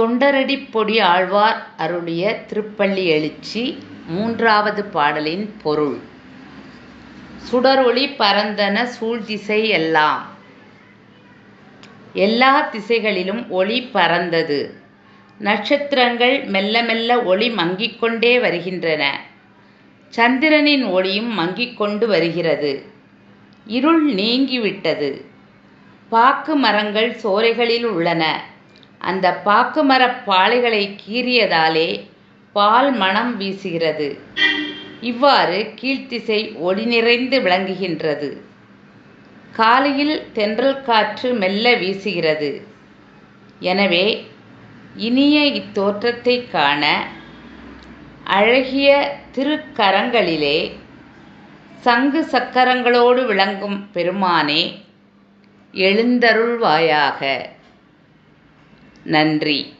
தொண்டரடிப்பொடி ஆழ்வார் அருளிய திருப்பள்ளி எழுச்சி மூன்றாவது பாடலின் பொருள் சுடரொளி பரந்தன சூழ்திசை எல்லாம் எல்லா திசைகளிலும் ஒளி பறந்தது நட்சத்திரங்கள் மெல்ல மெல்ல ஒளி மங்கிக் கொண்டே வருகின்றன. சந்திரனின் ஒளியும் மங்கிக் கொண்டு வருகிறது. இருள் நீங்கிவிட்டது. பாக்கு மரங்கள் சோரைகளில் உள்ளன. அந்த பாக்குமரப் பாளைகளைக் கீறியதாலே பால் மணம் வீசுகிறது. இவ்வாறு கீழ்த்திசை ஒளி நிறைந்து விளங்குகின்றது. காலையில் தென்றல் காற்று மெல்ல வீசுகிறது. எனவே இனிய இத்தோற்றத்தைக் காண அழகிய திருக்கரங்களிலே சங்கு சக்கரங்களோடு விளங்கும் பெருமானே எழுந்தருள்வாயாக. நன்றி.